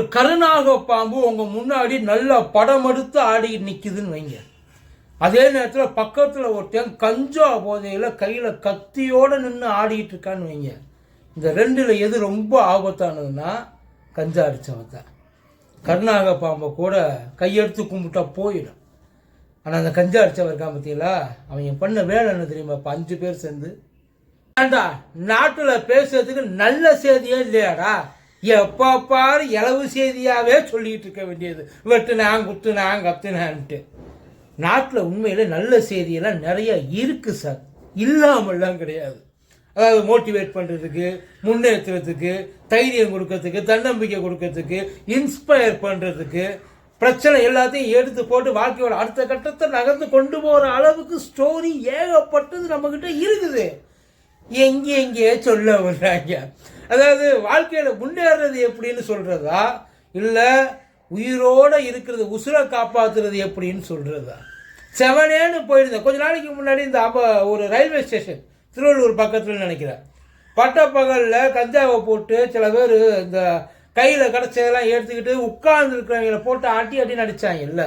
கருநாக பாம்பு உங்க முன்னாடி நல்லா படம் எடுத்து ஆடி நிக்குதுன்னு வைங்க. அதே நேரத்தில் பக்கத்தில் ஒருத்தன் கஞ்சா போதையில் கையில் கத்தியோடு நின்று ஆடிக்கிட்டு இருக்கான்னு வைங்க. இந்த ரெண்டில் எது ரொம்ப ஆபத்தானதுன்னா கஞ்சா அடித்தவன் தான் கருணாக பாம்பை கூட கையெடுத்து கும்பிட்டா போயிடும். ஆனால் அந்த கஞ்சா அடித்தவன் இருக்கான் பார்த்தீங்களா அவன் பண்ண வேலை என்ன தெரியுமா? இப்போ அஞ்சு பேர் சேர்ந்து. ஏண்டா நாட்டில் பேசுறதுக்கு நல்ல செய்தியே இல்லையாடா? எப்போ பாரு இளவு செய்தியாகவே சொல்லிகிட்டு இருக்க வேண்டியது. வெட்டுனான் குத்துனான் கத்துனான்ட்டு. நாட்டில் உண்மையில் நல்ல செய்தியெல்லாம் நிறைய இருக்குது சார். இல்லாமல்லாம் கிடையாது. அதாவது மோட்டிவேட் பண்ணுறதுக்கு முன்னேற்றுறதுக்கு தைரியம் கொடுக்கறதுக்கு தன்னம்பிக்கை கொடுக்கறதுக்கு இன்ஸ்பயர் பண்ணுறதுக்கு பிரச்சனை எல்லாத்தையும் எடுத்து போட்டு வாழ்க்கையோட அடுத்த கட்டத்தை நகர்ந்து கொண்டு போகிற அளவுக்கு ஸ்டோரி ஏகப்பட்டது நம்மக்கிட்ட இருக்குது. எங்கே எங்கேயே சொல்ல வர்றாங்க. அதாவது வாழ்க்கையில் முன்னேறது எப்படின்னு சொல்கிறதா இல்லை உயிரோடு இருக்கிறது உசுரை காப்பாற்றுறது எப்படின்னு சொல்கிறதா செவனேன்னு போயிருந்தேன். கொஞ்ச நாளைக்கு முன்னாடி இந்த அம்ப ஒரு ரயில்வே ஸ்டேஷன் திருவள்ளூர் பக்கத்தில் நினைக்கிறேன். பட்டப்பகலில் கஞ்சாவை போட்டு சில பேர் இந்த கையில் கிடச்சதெல்லாம் எடுத்துக்கிட்டு உட்கார்ந்துருக்கிறவங்கள போட்டு ஆட்டி ஆட்டி நடித்தாங்க இல்லை.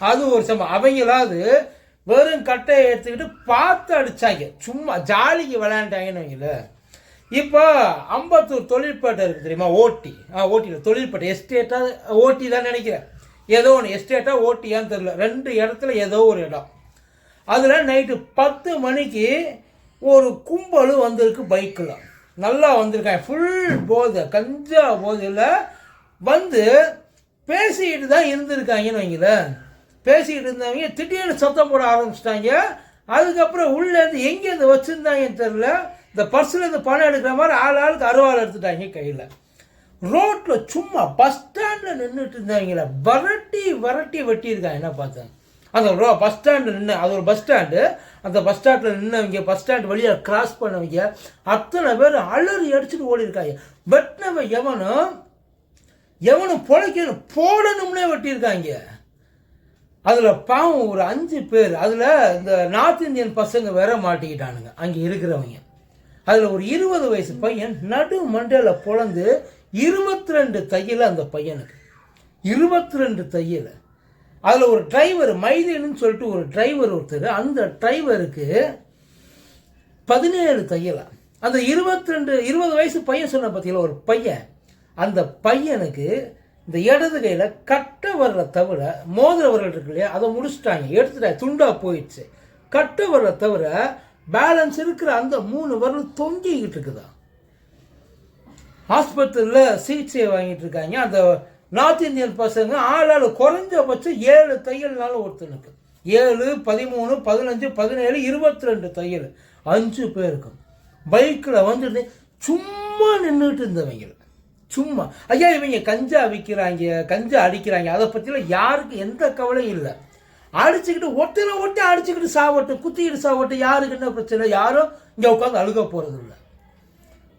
அது ஒரு சம்பவம். அவங்களாவது வெறும் கட்டையை எடுத்துக்கிட்டு பார்த்து அடிச்சாங்க. சும்மா ஜாலிக்கு விளையாண்டாங்கன்னு வைங்களேன் இப்போ அம்பத்தூர் தொழிற்பேட்டை இருக்குது தெரியுமா? ஓட்டி. ஆ ஓட்டியில் தொழிற்பேட்டை. எஸ்டேட்டாக ஓட்டி தான் நினைக்கிறேன். ஏதோ ஒன்று எஸ்டேட்டாக ஓட்டியான்னு தெரில ரெண்டு இடத்துல ஏதோ ஒரு இடம். அதில் நைட்டு பத்து மணிக்கு ஒரு கும்பல் வந்திருக்கு பைக்கில். நல்லா வந்திருக்காங்க. ஃபுல் போதை கஞ்சா போதையில் வந்து பேசிக்கிட்டு தான் இருந்திருக்காங்கன்னு வைங்களேன். பேசிக்கிட்டு இருந்தவங்க திடீர்னு சத்தம் போட ஆரம்பிச்சிட்டாங்க. அதுக்கப்புறம் உள்ளேருந்து எங்கேருந்து வச்சுருந்தாங்கன்னு தெரில இந்த பர்ஸ்லேருந்து பணம் எடுக்கிற மாதிரி ஆள் ஆளுக்கு அருவாள் எடுத்துட்டாங்க கையில். ரோட்டில் சும்மா பஸ் ஸ்டாண்டில் நின்றுட்டு இருந்தவங்கள வரட்டி வரட்டி வெட்டியிருக்காங்க. என்ன பார்த்தேன்? அந்த ரோ பஸ் ஸ்டாண்டு நின்று அது ஒரு பஸ் ஸ்டாண்டு அந்த பஸ் ஸ்டாண்டில் நின்றவங்க பஸ் ஸ்டாண்டு வழியாக கிராஸ் பண்ணவங்க அத்தனை பேர் அலறி அடிச்சுட்டு ஓடிருக்காங்க வெட்டினவன் எவனும் எவனும் பொழைக்கணும் போடணும்னே வெட்டியிருக்காங்க. அதில் பாவம் ஒரு அஞ்சு பேர் அதில் இந்த நார்த் இந்தியன் பசங்க வேற மாட்டிக்கிட்டானுங்க. அங்கே இருக்கிறவங்க. அதில் ஒரு இருபது வயசு பையன் நடு மண்டையில் பொழந்து இருபத்தி ரெண்டு தையல் அந்த பையனுக்கு. இருபத்தி ரெண்டு தையல். அதில் ஒரு டிரைவர் மைதேன்னு சொல்லிட்டு ஒரு டிரைவர் ஒருத்தர் அந்த டிரைவருக்கு பதினேழு தையலா. அந்த இருபத்தி ரெண்டு இருபது வயசு பையன் சொன்ன பார்த்தீங்களா ஒரு பையன். அந்த பையனுக்கு இந்த இடது கையில் கட்ட வரல தவிர மோதிரவர்கள் இருக்கு இல்லையா? அதை முடிச்சுட்டாங்க. எடுத்துட்டா துண்டா போயிடுச்சு. கட்ட வரல தவிர பேலன்ஸ் இருக்கிற அந்த மூணு வரல் தொங்கிக்கிட்டு இருக்குதா? ஆஸ்பத்திரியில் சிகிச்சை வாங்கிட்டு இருக்காங்க. அந்த நார்த் இந்தியன் பசங்க ஆளால் குறைஞ்சபட்சம் ஏழு தையல்னாலும் ஒருத்தனுக்கு ஏழு பதிமூணு பதினஞ்சு பதினேழு இருபத்தி ரெண்டு தையல். அஞ்சு பேருக்கும் பைக்கில் வந்துட்டு சும்மா நின்றுட்டு இருந்தவங்க. சும்மா ஐயா இவங்க கஞ்சா விற்கிறாங்க கஞ்சா அடிக்கிறாங்க. அதை பற்றிலாம் யாருக்கு எந்த கவலையும் இல்லை. அடிச்சுக்கிட்டு ஒட்டில ஒட்டி அடிச்சுக்கிட்டு சாவட்டும் குத்திக்கிட்டு சாவட்டும் யாருக்கு என்ன பிரச்சனை? யாரும் இங்கே உட்காந்து அழுக போகிறது இல்லை.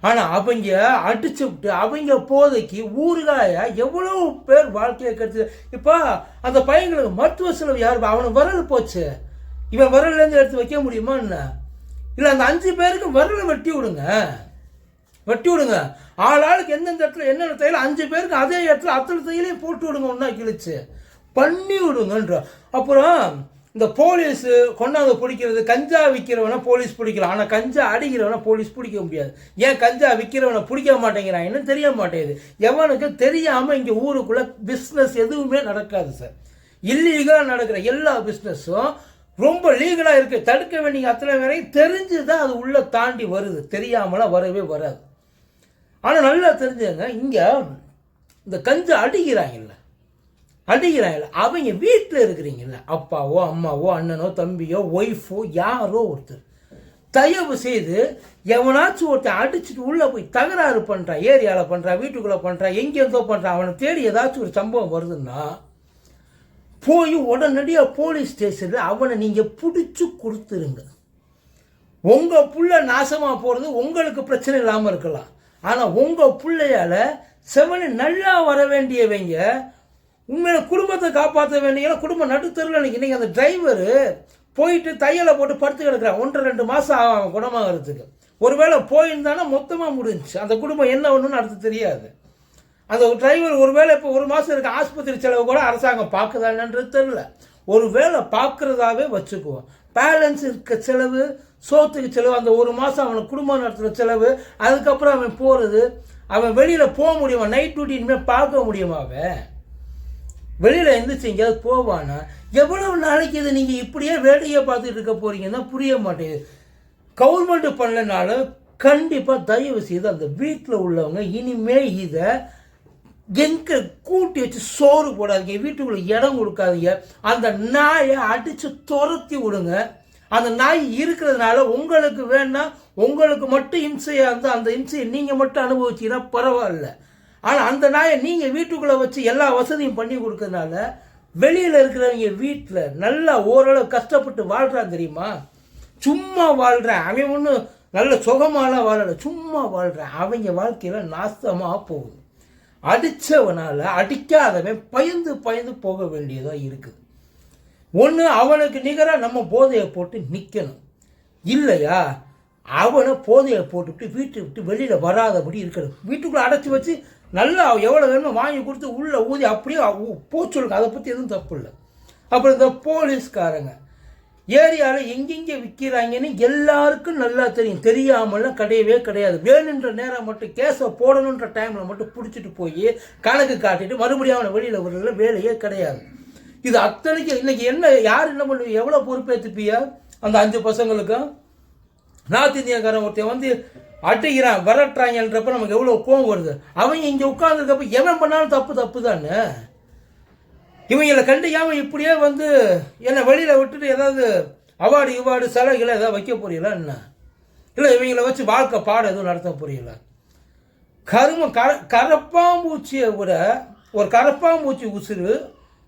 ஆனால் அவங்க அடிச்சு விட்டு அவங்க போதைக்கு ஊறுகாய எவ்வளோ பேர் வாழ்க்கையை கெடுத்து இப்போ அந்த பையங்களுக்கு மருத்துவ செலவு யார்? அவனுக்கு விரல் போச்சு. இவன் விரல்லேருந்து எடுத்து வைக்க முடியுமா என்ன? இல்லை அந்த அஞ்சு பேருக்கு விரலை வெட்டி விடுங்க. வெட்டி விடுங்க. ஆள் ஆளுக்கு எந்தெந்த இடத்துல என்னென்ன தையல் அஞ்சு பேருக்கு அதே இடத்துல அத்தனை தையலையும் போட்டு விடுங்க ஒன்றா கிழிச்சு. பண்ணி விடுங்கன்ற. அப்புறம் இந்த போலீஸ் கொண்டாந்து பிடிக்கிறது கஞ்சா விற்கிறவனை போலீஸ் பிடிக்கலாம். ஆனால் கஞ்சா அடிக்கிறவனை போலீஸ் பிடிக்க முடியாது. ஏன் கஞ்சா விற்கிறவனை பிடிக்க மாட்டேங்கிறாங்கன்னு தெரிய மாட்டேங்குது. எவனுக்கு தெரியாமல் இங்கே ஊருக்குள்ளே பிஸ்னஸ் எதுவுமே நடக்காது சார் இல்லீகலாக நடக்கிற எல்லா பிஸ்னஸும் ரொம்ப லீகலாக இருக்குது தடுக்க வேண்டிய அத்தனை வரையும் தெரிஞ்சு தான் அது உள்ளே தாண்டி வருது. தெரியாமலாம் வரவே வராது. ஆனால் நல்லா தெரிஞ்சுங்க இங்கே இந்த கஞ்சு அடிக்கிறாங்கல்ல. அடிக்கிறாங்கல்ல. அவங்க வீட்டில் இருக்கிறீங்கல்ல. அப்பாவோ அம்மாவோ அண்ணனோ தம்பியோ ஒய்ஃபோ யாரோ ஒருத்தர். தயவு செய்து எவனாச்சும் ஒருத்தன் அடிச்சுட்டு உள்ளே போய் தகராறு பண்ணுறான் ஏரியாவில் பண்ணுறான் வீட்டுக்குள்ளே பண்ணுறான் எங்கேருந்தோ பண்ணுறான் அவனை தேடி ஏதாச்சும் ஒரு சம்பவம் வருதுன்னா போய் உடனடியாக போலீஸ் ஸ்டேஷனில் அவனை நீங்கள் பிடிச்சி கொடுத்துருங்க. உங்கள் புள்ள நாசமாக போகிறது உங்களுக்கு பிரச்சனை இல்லாமல் இருக்கலாம். ஆனால் உங்கள் பிள்ளையால் செவனு நல்லா வர வேண்டியவங்க உண்மையில குடும்பத்தை காப்பாற்ற வேண்டிய குடும்பம் நடுத்தருவில் நீங்கள் நீங்கள் அந்த டிரைவரு போயிட்டு தையலை போட்டு படுத்து கிடக்குறான். ஒன்று ரெண்டு மாதம் ஆகும் குணமாகிறதுக்கு. ஒருவேளை போயிருந்தானா மொத்தமாக முடிஞ்சுச்சு அந்த குடும்பம் என்ன ஒன்றுன்னு அடுத்து தெரியாது. அந்த டிரைவர் ஒருவேளை இப்போ ஒரு மாதம் இருக்க ஆஸ்பத்திரி செலவு கூட அரசாங்கம் பார்க்குதான்ன்றது தெரில ஒரு வேளை பார்க்குறதாவே வச்சுக்குவோம். பேலன்ஸ் இருக்க செலவு சோத்துக்கு செலவு அந்த ஒரு மாதம் அவனுக்கு குடும்பம் நடத்துகிற செலவு அதுக்கப்புறம் அவன் போகிறது அவன் வெளியில் போக முடியுமா? நைட் டியூட்டி இனிமேல் பார்க்க முடியுமா அவன்? வெளியில் எந்திரிச்சு எங்கேயாவது போவானா? எவ்வளவு நாளைக்கு இதை நீங்கள் இப்படியே வேலையை பார்த்துட்டு இருக்க போகிறீங்கன்னா புரிய மாட்டேங்குது. கவர்மெண்ட் பண்ணலனாலும் கண்டிப்பாக தயவு செய்து அந்த வீட்டில் உள்ளவங்க இனிமே இதை எங்கே கூட்டி வச்சு சோறு போடாதீங்க வீட்டுக்குள்ளே இடம் கொடுக்காதீங்க அந்த நாயை அடித்து துரத்தி விடுங்க. அந்த நாய் இருக்கிறதுனால உங்களுக்கு வேணா உங்களுக்கு மட்டும் இம்சையாக இருந்தால் அந்த இம்சையை நீங்கள் மட்டும் அனுபவிச்சீங்கன்னா பரவாயில்ல. ஆனால் அந்த நாயை நீங்கள் வீட்டுக்குள்ளே வச்சு எல்லா வசதியும் பண்ணி கொடுக்கறதுனால வெளியில் இருக்கிறவங்க வீட்டில் நல்லா ஓரளவு கஷ்டப்பட்டு வாழ்கிறான் தெரியுமா? சும்மா வாழ்கிறேன் அவன் ஒன்றும் நல்ல சுகமாலாம் வாழலை. சும்மா வாழ்கிறேன் அவங்க வாழ்க்கையில் நாசமாக போகுது. அடித்தவனால் அடிக்காதவன் பயந்து பயந்து போக வேண்டியதாக இருக்குது. ஒன்று அவனுக்கு நிகராக நம்ம போதையை போட்டு நிற்கணும் இல்லையா? அவனை போதையை போட்டுவிட்டு வீட்டை விட்டு வெளியில் வராதபடி இருக்கணும். வீட்டுக்குள்ளே அடைச்சி வச்சு நல்லா எவ்வளோ வேணுமோ வாங்கி கொடுத்து உள்ளே ஊதி அப்படியே ஊ- அதை பற்றி எதுவும் தப்பு இல்லை. அப்புறம் இந்த போலீஸ்காரங்க ஏரியாவில் எங்கெங்கே விற்கிறாங்கன்னு எல்லாருக்கும் நல்லா தெரியும். தெரியாமலாம் கிடையவே கிடையாது. வேணுன்ற நேரம் மட்டும் கேஸை போடணுன்ற டைமில் மட்டும் பிடிச்சிட்டு போய் கணக்கு காட்டிட்டு மறுபடியும் அவனை வெளியில் விடுறதுல வேலையே கிடையாது. இது அத்தனைக்கு இன்னைக்கு என்ன யார் என்ன பண்ணுவீங்க எவ்வளோ பொறுப்பேற்றுப்பியா அந்த அஞ்சு பசங்களுக்கும் நார்த் இந்தியாக்காரன் ஒருத்தன் வந்து அட்டிக்கிறான் விரட்டுறாங்கன்றப்ப நமக்கு எவ்வளோ கோவம் வருது. அவங்க இங்கே உட்காந்துருக்கப்ப எவன் பண்ணாலும் தப்பு தப்பு தானே? இவங்களை கண்டிக்காமல் இப்படியே வந்து என்னை வெளியில் விட்டுட்டு ஏதாவது அவார்டு இவார்டு செலவுகளை ஏதாவது வைக்க போறீங்களா என்ன? இல்லை இவங்களை வச்சு வாழ்க்கை பாடம் எதுவும் நடத்த போறீங்களா? கரும கர கரப்பாம்பூச்சியை விட ஒரு கரப்பாம்பூச்சி உசுறு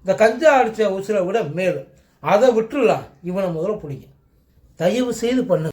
இந்த கஞ்சா அடித்த உசுரை விட மேலும் அதை விட்டுறலாம் இவனை முதல்ல பிடிக்கும் தயவு செய்து பண்ணு